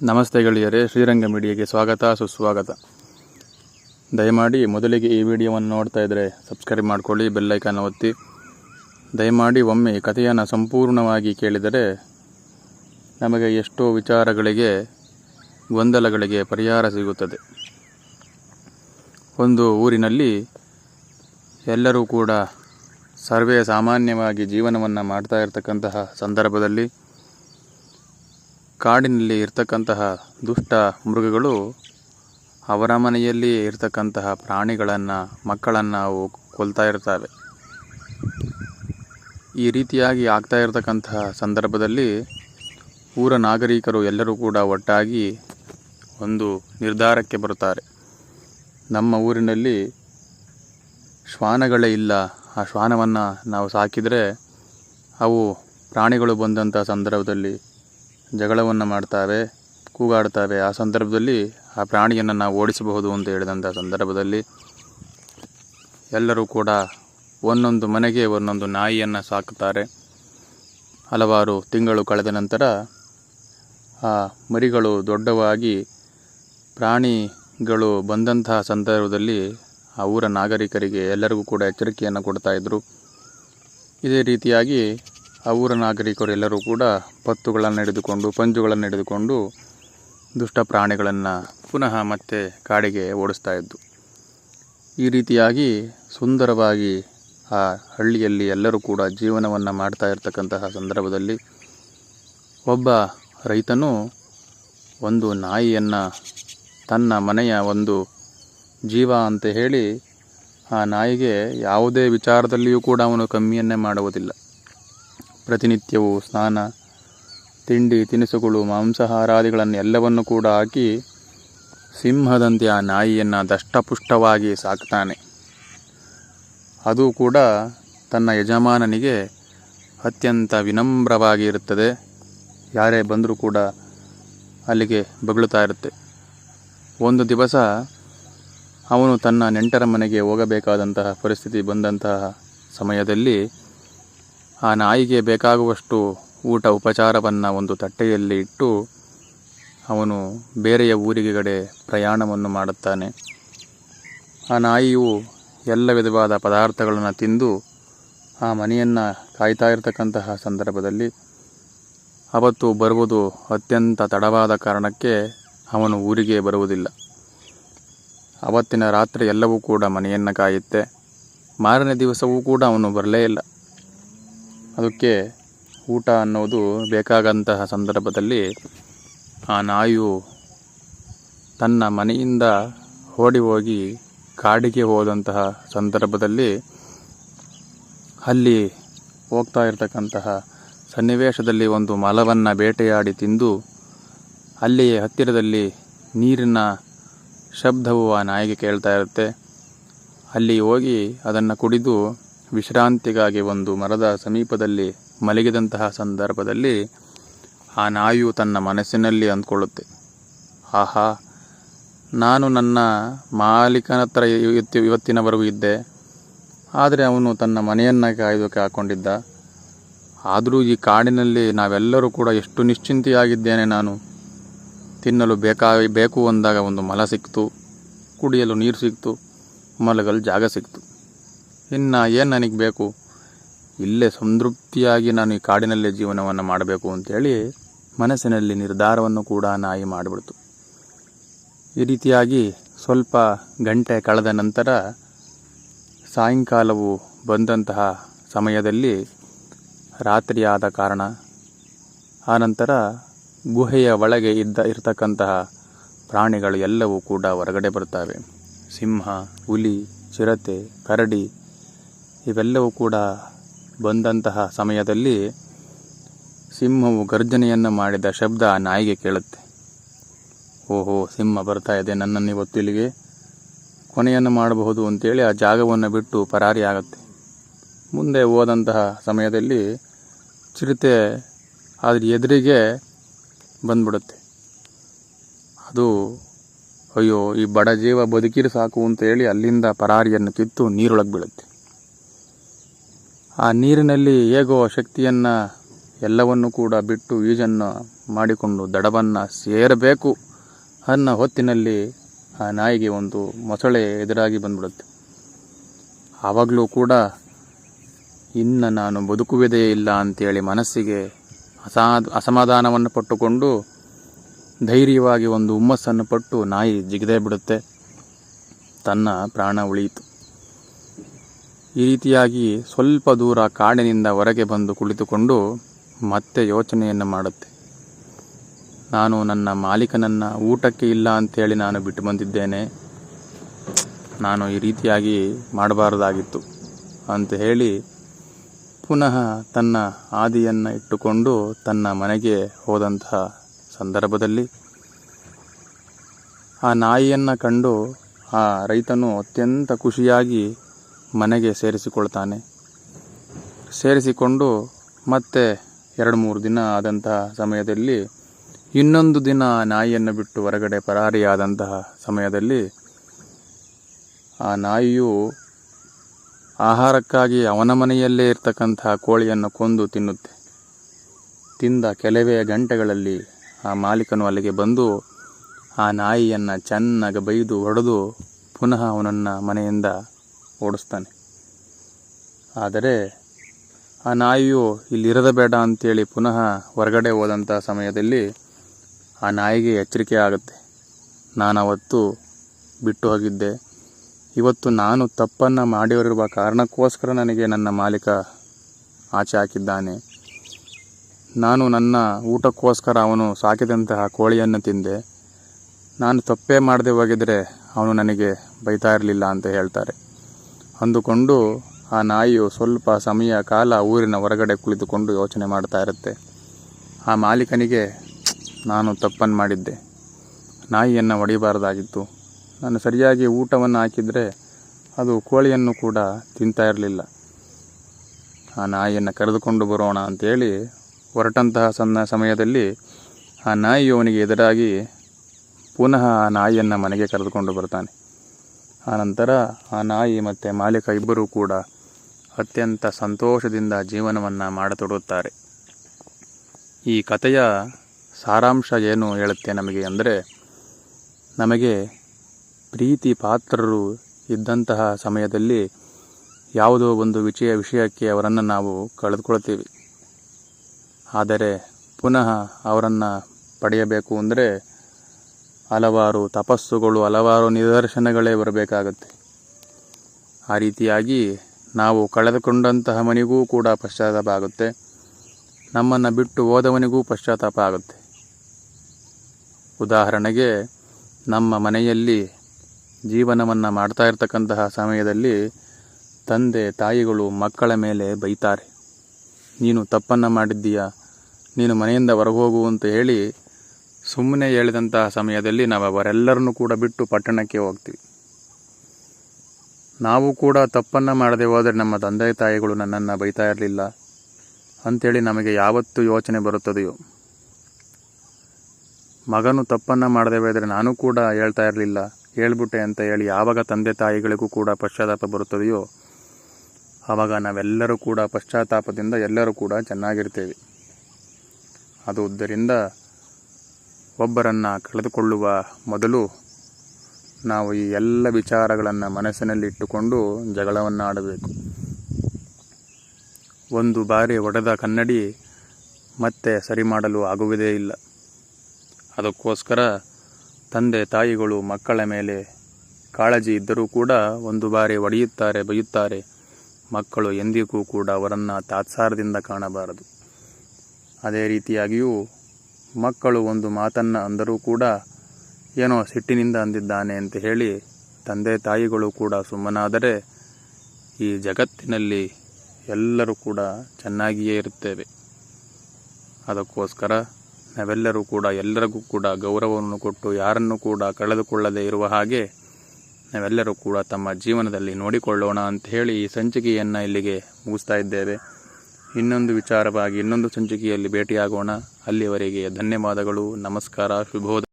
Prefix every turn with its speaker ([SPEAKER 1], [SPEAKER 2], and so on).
[SPEAKER 1] ನಮಸ್ತೆ ಗೆಳೆಯರೇ, ಶ್ರೀರಂಗ ಮೀಡಿಯಾಗೆ ಸ್ವಾಗತ, ಸುಸ್ವಾಗತ. ದಯಮಾಡಿ ಮೊದಲಿಗೆ ಈ ವಿಡಿಯೋವನ್ನು ನೋಡ್ತಾ ಇದ್ದರೆ ಸಬ್ಸ್ಕ್ರೈಬ್ ಮಾಡ್ಕೊಳ್ಳಿ ಬೆಲ್ಲೈಕನ್ ಒತ್ತಿ. ದಯಮಾಡಿ ಒಮ್ಮೆ ಕಥೆಯನ್ನು ಸಂಪೂರ್ಣವಾಗಿ ಕೇಳಿದರೆ ನಮಗೆ ಎಷ್ಟೋ ವಿಚಾರಗಳಿಗೆ, ಗೊಂದಲಗಳಿಗೆ ಪರಿಹಾರ ಸಿಗುತ್ತದೆ. ಒಂದು ಊರಿನಲ್ಲಿ ಎಲ್ಲರೂ ಕೂಡ ಸರ್ವೇ ಸಾಮಾನ್ಯವಾಗಿ ಜೀವನವನ್ನು ಮಾಡ್ತಾ ಇರತಕ್ಕಂತಹ ಸಂದರ್ಭದಲ್ಲಿ ಕಾಡಿನಲ್ಲಿ ಇರ್ತಕ್ಕಂತಹ ದುಷ್ಟ ಮೃಗಗಳು ಅವರ ಮನೆಯಲ್ಲಿ ಇರ್ತಕ್ಕಂತಹ ಪ್ರಾಣಿಗಳನ್ನು, ಮಕ್ಕಳನ್ನು ಅವು ಕೊಲ್ತಾ ಇರ್ತವೆ. ಈ ರೀತಿಯಾಗಿ ಆಗ್ತಾ ಇರತಕ್ಕಂತಹ ಸಂದರ್ಭದಲ್ಲಿ ಊರ ನಾಗರಿಕರು ಎಲ್ಲರೂ ಕೂಡ ಒಟ್ಟಾಗಿ ಒಂದು ನಿರ್ಧಾರಕ್ಕೆ ಬರುತ್ತಾರೆ. ನಮ್ಮ ಊರಿನಲ್ಲಿ ಶ್ವಾನಗಳೇ ಇಲ್ಲ. ಆ ಶ್ವಾನವನ್ನು ನಾವು ಸಾಕಿದರೆ ಅವು ಪ್ರಾಣಿಗಳು ಬಂದಂಥ ಸಂದರ್ಭದಲ್ಲಿ ಜಗಳವನ್ನು ಮಾಡ್ತಾವೆ ಕೂಗಾಡ್ತಾವೆ ಆ ಸಂದರ್ಭದಲ್ಲಿ ಆ ಪ್ರಾಣಿಯನ್ನು ನಾವು ಓಡಿಸಬಹುದು ಅಂತ ಹೇಳಿದಂಥ ಸಂದರ್ಭದಲ್ಲಿ ಎಲ್ಲರೂ ಕೂಡ ಒಂದೊಂದು ಮನೆಗೆ ಒಂದೊಂದು ನಾಯಿಯನ್ನು ಸಾಕುತ್ತಾರೆ ಹಲವಾರು ತಿಂಗಳು ಕಳೆದ ನಂತರ ಆ ಮರಿಗಳು ದೊಡ್ಡವಾಗಿ ಪ್ರಾಣಿಗಳು ಬಂದಂತಹ ಸಂದರ್ಭದಲ್ಲಿ ಆ ಊರ ನಾಗರಿಕರಿಗೆ ಎಲ್ಲರಿಗೂ ಕೂಡ ಎಚ್ಚರಿಕೆಯನ್ನು ಕೊಡ್ತಾ ಇದ್ದರು ಇದೇ ರೀತಿಯಾಗಿ ಆ ಊರ ನಾಗರಿಕರು ಎಲ್ಲರೂ ಕೂಡ ಪತ್ತುಗಳನ್ನು ಹಿಡಿದುಕೊಂಡು, ಪಂಜುಗಳನ್ನು ಹಿಡಿದುಕೊಂಡು ದುಷ್ಟ ಪ್ರಾಣಿಗಳನ್ನು ಪುನಃ ಮತ್ತೆ ಕಾಡಿಗೆ ಓಡಿಸ್ತಾ ಇದ್ದು. ಈ ರೀತಿಯಾಗಿ ಸುಂದರವಾಗಿ ಆ ಹಳ್ಳಿಯಲ್ಲಿ ಎಲ್ಲರೂ ಕೂಡ ಜೀವನವನ್ನು ಮಾಡ್ತಾ ಇರತಕ್ಕಂತಹ ಸಂದರ್ಭದಲ್ಲಿ ಒಬ್ಬ ರೈತನು ಒಂದು ನಾಯಿಯನ್ನು ತನ್ನ ಮನೆಯ ಒಂದು ಜೀವ ಅಂತ ಹೇಳಿ ಆ ನಾಯಿಗೆ ಯಾವುದೇ ವಿಚಾರದಲ್ಲಿಯೂ ಕೂಡ ಅವನು ಕಮ್ಮಿಯನ್ನೇ ಮಾಡುವುದಿಲ್ಲ. ಪ್ರತಿನಿತ್ಯವೂ ಸ್ನಾನ, ತಿಂಡಿ, ತಿನಿಸುಗಳು, ಮಾಂಸಾಹಾರಾದಿಗಳನ್ನು ಎಲ್ಲವನ್ನು ಕೂಡ ಹಾಕಿ ಸಿಂಹದಂತೆ ಆ ನಾಯಿಯನ್ನು ದಷ್ಟಪುಷ್ಟವಾಗಿ ಸಾಕ್ತಾನೆ. ಅದು ಕೂಡ ತನ್ನ ಯಜಮಾನನಿಗೆ ಅತ್ಯಂತ ವಿನಮ್ರವಾಗಿ ಇರುತ್ತದೆ. ಯಾರೇ ಬಂದರೂ ಕೂಡ ಅಲ್ಲಿಗೆ ಬಗಳುತ್ತಾ ಇರುತ್ತೆ. ಒಂದು ದಿವಸ ಅವನು ತನ್ನ ನೆಂಟರ ಮನೆಗೆ ಹೋಗಬೇಕಾದಂತಹ ಪರಿಸ್ಥಿತಿ ಬಂದಂತಹ ಸಮಯದಲ್ಲಿ ಆ ನಾಯಿಗೆ ಬೇಕಾಗುವಷ್ಟು ಊಟ ಉಪಚಾರವನ್ನು ಒಂದು ತಟ್ಟೆಯಲ್ಲಿ ಇಟ್ಟು ಅವನು ಬೇರೆಯ ಊರಿಗೆ ಕಡೆ ಪ್ರಯಾಣವನ್ನು ಮಾಡುತ್ತಾನೆ. ಆ ನಾಯಿಯು ಎಲ್ಲ ವಿಧವಾದ ಪದಾರ್ಥಗಳನ್ನು ತಿಂದು ಆ ಮನೆಯನ್ನು ಕಾಯ್ತಾ ಇರತಕ್ಕಂತಹ ಸಂದರ್ಭದಲ್ಲಿ ಅವತ್ತು ಬರುವುದು ಅತ್ಯಂತ ತಡವಾದ ಕಾರಣಕ್ಕೆ ಅವನು ಊರಿಗೆ ಬರುವುದಿಲ್ಲ. ಅವತ್ತಿನ ರಾತ್ರಿ ಎಲ್ಲವೂ ಕೂಡ ಮನೆಯನ್ನು ಕಾಯುತ್ತೆ. ಮಾರನೇ ದಿವಸವೂ ಕೂಡ ಅವನು ಬರಲೇ ಇಲ್ಲ. ಅದಕ್ಕೆ ಊಟ ಅನ್ನೋದು ಬೇಕಾಗಂತಹ ಸಂದರ್ಭದಲ್ಲಿ ಆ ನಾಯಿಯು ತನ್ನ ಮನೆಯಿಂದ ಓಡಿ ಹೋಗಿ ಕಾಡಿಗೆ ಹೋದಂತಹ ಸಂದರ್ಭದಲ್ಲಿ ಅಲ್ಲಿ ಹೋಗ್ತಾ ಇರತಕ್ಕಂತಹ ಸನ್ನಿವೇಶದಲ್ಲಿ ಒಂದು ಮಲವನ್ನು ಬೇಟೆಯಾಡಿ ತಿಂದು ಅಲ್ಲಿಯೇ ಹತ್ತಿರದಲ್ಲಿ ನೀರಿನ ಶಬ್ದವು ಆ ನಾಯಿಗೆ ಕೇಳ್ತಾ ಇರುತ್ತೆ. ಅಲ್ಲಿ ಹೋಗಿ ಅದನ್ನು ಕುಡಿದು ವಿಶ್ರಾಂತಿಗಾಗಿ ಒಂದು ಮರದ ಸಮೀಪದಲ್ಲಿ ಮಲಗಿದಂತಹ ಸಂದರ್ಭದಲ್ಲಿ ಆ ನಾಯಿಯು ತನ್ನ ಮನಸ್ಸಿನಲ್ಲಿ ಅಂದ್ಕೊಳ್ಳುತ್ತೆ. ಆಹಾ, ನಾನು ನನ್ನ ಮಾಲೀಕನ ಹತ್ರ ಇವತ್ತು, ಇವತ್ತಿನವರೆಗೂ ಇದ್ದೆ. ಆದರೆ ಅವನು ತನ್ನ ಮನೆಯನ್ನು ಕಾಯ್ದಕ್ಕೆ ಹಾಕ್ಕೊಂಡಿದ್ದ ಆದರೂ ಈ ಕಾಡಿನಲ್ಲಿ ನಾವೆಲ್ಲರೂ ಕೂಡ ಎಷ್ಟು ನಿಶ್ಚಿಂತೆಯಾಗಿದ್ದೇನೆ ನಾನು. ತಿನ್ನಲು ಬೇಕಾ, ಬೇಕು ಅಂದಾಗ ಒಂದು ಮಲ ಸಿಕ್ತು. ಕುಡಿಯಲು ನೀರು ಸಿಕ್ತು. ಮಲಗಲು ಜಾಗ ಸಿಕ್ತು. ಇನ್ನು ಏನು ನನಗೆ ಬೇಕು? ಇಲ್ಲೇ ಸಂತೃಪ್ತಿಯಾಗಿ ನಾನು ಈ ಕಾಡಿನಲ್ಲೇ ಜೀವನವನ್ನು ಮಾಡಬೇಕು ಅಂತೇಳಿ ಮನಸ್ಸಿನಲ್ಲಿ ನಿರ್ಧಾರವನ್ನು ಕೂಡ ನಾಯಿ ಮಾಡಿಬಿಡ್ತು. ಈ ರೀತಿಯಾಗಿ ಸ್ವಲ್ಪ ಗಂಟೆ ಕಳೆದ ನಂತರ ಸಾಯಂಕಾಲವು ಬಂದಂತಹ ಸಮಯದಲ್ಲಿ ರಾತ್ರಿಯಾದ ಕಾರಣ ಆನಂತರ ಗುಹೆಯ ಒಳಗೆ ಇದ್ದ ಇರತಕ್ಕಂತಹ ಪ್ರಾಣಿಗಳು ಎಲ್ಲವೂ ಕೂಡ ಹೊರಗಡೆ ಬರ್ತವೆ ಸಿಂಹ, ಹುಲಿ, ಚಿರತೆ, ಕರಡಿ ಇವೆಲ್ಲವೂ ಕೂಡ ಬಂದಂತಹ ಸಮಯದಲ್ಲಿ ಸಿಂಹವು ಗರ್ಜನೆಯನ್ನು ಮಾಡಿದ ಶಬ್ದ ನಾಯಿಗೆ ಕೇಳುತ್ತೆ. ಓಹೋ, ಸಿಂಹ ಬರ್ತಾ ಇದೆ, ನನ್ನನ್ನು ಇವತ್ತು ಇಲ್ಲಿಗೆ ಕೊನೆಯನ್ನು ಮಾಡಬಹುದು ಅಂತೇಳಿ ಆ ಜಾಗವನ್ನು ಬಿಟ್ಟು ಪರಾರಿ ಆಗುತ್ತೆ. ಮುಂದೆ ಹೋದಂತಹ ಸಮಯದಲ್ಲಿ ಚಿರತೆ ಅದ್ರ ಎದುರಿಗೆ ಬಂದ್ಬಿಡುತ್ತೆ. ಅದು, ಅಯ್ಯೋ, ಈ ಬಡ ಜೀವ ಬದುಕಿರು ಸಾಕು ಅಂತೇಳಿ ಅಲ್ಲಿಂದ ಪರಾರಿಯನ್ನು ಕಿತ್ತು ನೀರೊಳಗೆ ಬೀಳುತ್ತೆ. ಆ ನೀರಿನಲ್ಲಿ ಹೇಗೋ ಶಕ್ತಿಯನ್ನು ಎಲ್ಲವನ್ನು ಕೂಡ ಬಿಟ್ಟು ಈಜನ್ನು ಮಾಡಿಕೊಂಡು ದಡವನ್ನು ಸೇರಬೇಕು ಅನ್ನೋ ಹೊತ್ತಿನಲ್ಲಿ ಆ ನಾಯಿಗೆ ಒಂದು ಮೊಸಳೆ ಎದುರಾಗಿ ಬಂದ್ಬಿಡುತ್ತೆ. ಆವಾಗಲೂ ಕೂಡ ಇನ್ನು ನಾನು ಬದುಕುವುದೇ ಇಲ್ಲ ಅಂತೇಳಿ ಮನಸ್ಸಿಗೆ ಅಸಾ ಅಸಮಾಧಾನವನ್ನು ಪಟ್ಟುಕೊಂಡು ಧೈರ್ಯವಾಗಿ ಒಂದು ಹುಮ್ಮಸ್ಸನ್ನು ಪಟ್ಟು ನಾಯಿ ಜಿಗದೇ ಬಿಡುತ್ತೆ. ತನ್ನ ಪ್ರಾಣ ಉಳಿಯಿತು. ಈ ರೀತಿಯಾಗಿ ಸ್ವಲ್ಪ ದೂರ ಕಾಡಿನಿಂದ ಹೊರಗೆ ಬಂದು ಕುಳಿತುಕೊಂಡು ಮತ್ತೆ ಯೋಚನೆಯನ್ನು ಮಾಡುತ್ತೆ. ನಾನು ನನ್ನ ಮಾಲೀಕನನ್ನು ಊಟಕ್ಕೆ ಇಲ್ಲ ಅಂತೇಳಿ ನಾನು ಬಿಟ್ಟು ಬಂದಿದ್ದೇನೆ. ನಾನು ಈ ರೀತಿಯಾಗಿ ಮಾಡಬಾರದಾಗಿತ್ತು ಅಂತ ಹೇಳಿ ಪುನಃ ತನ್ನ ಆದಿಯನ್ನು ಇಟ್ಟುಕೊಂಡು ತನ್ನ ಮನೆಗೆ ಹೋದಂತಹ ಸಂದರ್ಭದಲ್ಲಿ ಆ ನಾಯಿಯನ್ನು ಕಂಡು ಆ ರೈತನು ಅತ್ಯಂತ ಖುಷಿಯಾಗಿ ಮನೆಗೆ ಸೇರಿಸಿಕೊಳ್ತಾನೆ. ಸೇರಿಸಿಕೊಂಡು ಮತ್ತೆ ಎರಡು ಮೂರು ದಿನ ಆದಂತಹ ಸಮಯದಲ್ಲಿ ಇನ್ನೊಂದು ದಿನ ನಾಯಿಯನ್ನು ಬಿಟ್ಟು ಹೊರಗಡೆ ಪರಾರಿಯಾದಂತಹ ಸಮಯದಲ್ಲಿ ಆ ನಾಯಿಯು ಆಹಾರಕ್ಕಾಗಿ ಅವನ ಮನೆಯಲ್ಲೇ ಇರ್ತಕ್ಕಂತಹ ಕೋಳಿಯನ್ನು ಕೊಂದು ತಿನ್ನುತ್ತೆ. ತಿಂದ ಕೆಲವೇ ಗಂಟೆಗಳಲ್ಲಿ ಆ ಮಾಲೀಕನು ಅಲ್ಲಿಗೆ ಬಂದು ಆ ನಾಯಿಯನ್ನು ಚೆನ್ನಾಗಿ ಬೈದು ಹೊಡೆದು ಪುನಃ ಅವನನ್ನು ಮನೆಯಿಂದ ಓಡಿಸ್ತಾನೆ. ಆದರೆ ಆ ನಾಯಿಯು ಇಲ್ಲಿರದ ಬೇಡ ಅಂತೇಳಿ ಪುನಃ ಹೊರಗಡೆ ಹೋದಂಥ ಸಮಯದಲ್ಲಿ ಆ ನಾಯಿಗೆ ಎಚ್ಚರಿಕೆ ಆಗುತ್ತೆ. ನಾನು ಅವತ್ತು ಬಿಟ್ಟು ಹೋಗಿದ್ದೆ. ಇವತ್ತು ನಾನು ತಪ್ಪನ್ನು ಮಾಡಿರುವ ಕಾರಣಕ್ಕೋಸ್ಕರ ನನಗೆ ನನ್ನ ಮಾಲೀಕ ಆಚೆ ಹಾಕಿದ್ದಾನೆ. ನಾನು ನನ್ನ ಊಟಕ್ಕೋಸ್ಕರ ಅವನು ಸಾಕಿದಂತಹ ಕೋಳಿಯನ್ನು ತಿಂದೆ. ನಾನು ತಪ್ಪೇ ಮಾಡದೆ ಹೋಗಿದರೆ ಅವನು ನನಗೆ ಬೈತಾ ಇರಲಿಲ್ಲ ಅಂತ ಹೇಳ್ತಾರೆ. ಅಂದುಕೊಂಡು ಆ ನಾಯಿಯು ಸ್ವಲ್ಪ ಸಮಯ ಕಾಲ ಊರಿನ ಹೊರಗಡೆ ಕುಳಿತುಕೊಂಡು ಯೋಚನೆ ಮಾಡ್ತಾ ಇರುತ್ತೆ. ಆ ಮಾಲೀಕನಿಗೆ, ನಾನು ತಪ್ಪನ್ನು ಮಾಡಿದ್ದೆ. ನಾಯಿಯನ್ನು ಹೊಡಿಬಾರ್ದಾಗಿತ್ತು. ನಾನು ಸರಿಯಾಗಿ ಊಟವನ್ನು ಹಾಕಿದರೆ ಅದು ಕೋಳಿಯನ್ನು ಕೂಡ ತಿಂತಾ ಇರಲಿಲ್ಲ. ಆ ನಾಯಿಯನ್ನು ಕರೆದುಕೊಂಡು ಬರೋಣ ಅಂತೇಳಿ ಹೊರಟಂತಹ ಸಣ್ಣ ಸಮಯದಲ್ಲಿ ಆ ನಾಯಿಯು ಅವನಿಗೆ ಎದುರಾಗಿ ಪುನಃ ಆ ನಾಯಿಯನ್ನು ಮನೆಗೆ ಕರೆದುಕೊಂಡು ಬರ್ತಾನೆ. ಆನಂತರ ಆ ನಾಯಿ ಮತ್ತು ಮಾಲೀಕ ಇಬ್ಬರೂ ಕೂಡ ಅತ್ಯಂತ ಸಂತೋಷದಿಂದ ಜೀವನವನ್ನು ಮಾಡತೊಡುತ್ತಾರೆ ಈ ಕಥೆಯ ಸಾರಾಂಶ ಏನು ಹೇಳುತ್ತೆ ನಮಗೆ ಅಂದರೆ, ನಮಗೆ ಪ್ರೀತಿ ಪಾತ್ರರು ಇದ್ದಂತಹ ಸಮಯದಲ್ಲಿ ಯಾವುದೋ ಒಂದು ವಿಷಯ ವಿಷಯಕ್ಕೆ ಅವರನ್ನು ನಾವು ಕಳೆದುಕೊಳ್ತೀವಿ. ಆದರೆ ಪುನಃ ಅವರನ್ನು ಪಡೆಯಬೇಕು ಅಂದರೆ ಹಲವಾರು ತಪಸ್ಸುಗಳು, ಹಲವಾರು ನಿದರ್ಶನಗಳೇ ಬರಬೇಕಾಗುತ್ತೆ. ಆ ರೀತಿಯಾಗಿ ನಾವು ಕಳೆದುಕೊಂಡಂತಹ ಮನೆಗೂ ಕೂಡ ಪಶ್ಚಾತ್ತಾಪ ಆಗುತ್ತೆ. ನಮ್ಮನ್ನು ಬಿಟ್ಟು ಹೋದವನಿಗೂ ಪಶ್ಚಾತ್ತಾಪ ಆಗುತ್ತೆ. ಉದಾಹರಣೆಗೆ, ನಮ್ಮ ಮನೆಯಲ್ಲಿ ಜೀವನವನ್ನು ಮಾಡ್ತಾ ಇರತಕ್ಕಂತಹ ಸಮಯದಲ್ಲಿ ತಂದೆ, ತಾಯಿಗಳು ಮಕ್ಕಳ ಮೇಲೆ ಬೈತಾರೆ. ನೀನು ತಪ್ಪನ್ನು ಮಾಡಿದ್ದೀಯಾ? ನೀನು ಮನೆಯಿಂದ ಹೊರಗೋಗು ಅಂತ ಹೇಳಿ ಸುಮ್ಮನೆ ಹೇಳಿದಂತಹ ಸಮಯದಲ್ಲಿ ನಾವು ಅವರೆಲ್ಲರನ್ನು ಕೂಡ ಬಿಟ್ಟು ಪಟ್ಟಣಕ್ಕೆ ಹೋಗ್ತೀವಿ. ನಾವು ಕೂಡ ತಪ್ಪನ್ನು ಮಾಡದೆ ಹೋದರೆ ನಮ್ಮ ತಂದೆ ತಾಯಿಗಳು ನನ್ನನ್ನು ಬೈತಾ ಇರಲಿಲ್ಲ ಅಂಥೇಳಿ ನಮಗೆ ಯಾವತ್ತು ಯೋಚನೆ ಬರುತ್ತದೆಯೋ. ಮಗನು ತಪ್ಪನ್ನು ಮಾಡದೆ ಹೋದರೆ ನಾನು ಕೂಡ ಹೇಳ್ತಾ ಇರಲಿಲ್ಲ, ಹೇಳ್ಬಿಟ್ಟೆ ಅಂತ ಹೇಳಿ ಯಾವಾಗ ತಂದೆ ತಾಯಿಗಳಿಗೂ ಕೂಡ ಪಶ್ಚಾತ್ತಾಪ ಬರುತ್ತದೆಯೋ ಆವಾಗ ನಾವೆಲ್ಲರೂ ಕೂಡ ಪಶ್ಚಾತ್ತಾಪದಿಂದ ಎಲ್ಲರೂ ಕೂಡ ಚೆನ್ನಾಗಿರ್ತೇವೆ. ಅದು ಆದ್ದರಿಂದ ಒಬ್ಬರನ್ನು ಕಳೆದುಕೊಳ್ಳುವ ಮೊದಲು ನಾವು ಈ ಎಲ್ಲ ವಿಚಾರಗಳನ್ನು ಮನಸ್ಸಿನಲ್ಲಿಟ್ಟುಕೊಂಡು ಜಗಳವನ್ನು ಆಡಬೇಕು ಒಂದು ಬಾರಿ ಒಡೆದ ಕನ್ನಡಿ ಮತ್ತೆ ಸರಿ ಮಾಡಲು ಆಗುವುದೇ ಇಲ್ಲ. ಅದಕ್ಕೋಸ್ಕರ ತಂದೆ ತಾಯಿಗಳು ಮಕ್ಕಳ ಮೇಲೆ ಕಾಳಜಿ ಇದ್ದರೂ ಕೂಡ ಒಂದು ಬಾರಿ ಒಡೆಯುತ್ತಾರೆ, ಬೈಯುತ್ತಾರೆ. ಮಕ್ಕಳು ಎಂದಿಗೂ ಕೂಡ ಅವರನ್ನು ತಾತ್ಸಾರದಿಂದ ಕಾಣಬಾರದು. ಅದೇ ರೀತಿಯಾಗಿಯೂ ಮಕ್ಕಳು ಒಂದು ಮಾತನ್ನು ಅಂದರೂ ಕೂಡ ಏನೋ ಸಿಟ್ಟಿನಿಂದ ಅಂದಿದ್ದಾನೆ ಅಂತ ಹೇಳಿ ತಂದೆ ತಾಯಿಗಳು ಕೂಡ ಸುಮ್ಮನಾದರೆ ಈ ಜಗತ್ತಿನಲ್ಲಿ ಎಲ್ಲರೂ ಕೂಡ ಚೆನ್ನಾಗಿಯೇ ಇರುತ್ತೇವೆ. ಅದಕ್ಕೋಸ್ಕರ ನಾವೆಲ್ಲರೂ ಕೂಡ ಎಲ್ಲರಿಗೂ ಕೂಡ ಗೌರವವನ್ನು ಕೊಟ್ಟು ಯಾರನ್ನು ಕೂಡ ಕಳೆದುಕೊಳ್ಳದೆ ಇರುವ ಹಾಗೆ ನಾವೆಲ್ಲರೂ ಕೂಡ ತಮ್ಮ ಜೀವನದಲ್ಲಿ ನೋಡಿಕೊಳ್ಳೋಣ ಅಂತ ಹೇಳಿ ಈ ಸಂಚಿಕೆಯನ್ನು ಇಲ್ಲಿಗೆ ಮುಗಿಸ್ತಾ ಇದ್ದೇವೆ. ಇನ್ನೊಂದು ವಿಚಾರವಾಗಿ ಇನ್ನೊಂದು ಸಂಚಿಕೆಯಲ್ಲಿ ಭೇಟಿಯಾಗೋಣ. ಅಲ್ಲಿಯವರೆಗೆ ಧನ್ಯವಾದಗಳು. ನಮಸ್ಕಾರ. ಶುಭೋದಯ.